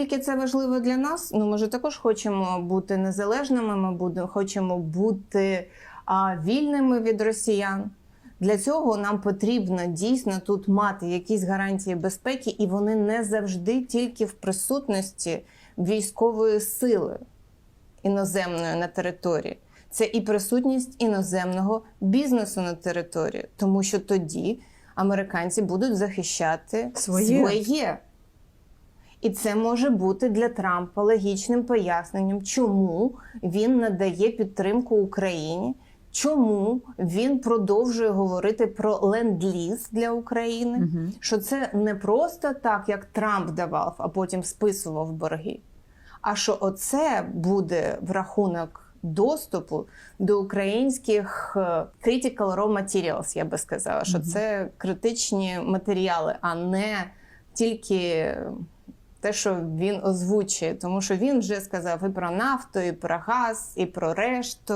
Наскільки це важливо для нас? Ну, ми ж також хочемо бути незалежними. Ми будемо хочемо бути а, вільними від росіян. Для цього нам потрібно дійсно тут мати якісь гарантії безпеки, і вони не завжди тільки в присутності військової сили іноземної на території. Це і присутність іноземного бізнесу на території, тому що тоді американці будуть захищати Своє. своє. І це може бути для Трампа логічним поясненням, чому він надає підтримку Україні, чому він продовжує говорити про ленд-ліз для України, Мгм. що це не просто так, як Трамп давав, а потім списував борги. А що оце буде в рахунок доступу до українських е, critical raw materials, я би сказала, що Мгм. це критичні матеріали, а не тільки те, що він озвучує, тому що він вже сказав і про нафту, і про газ, і про решту.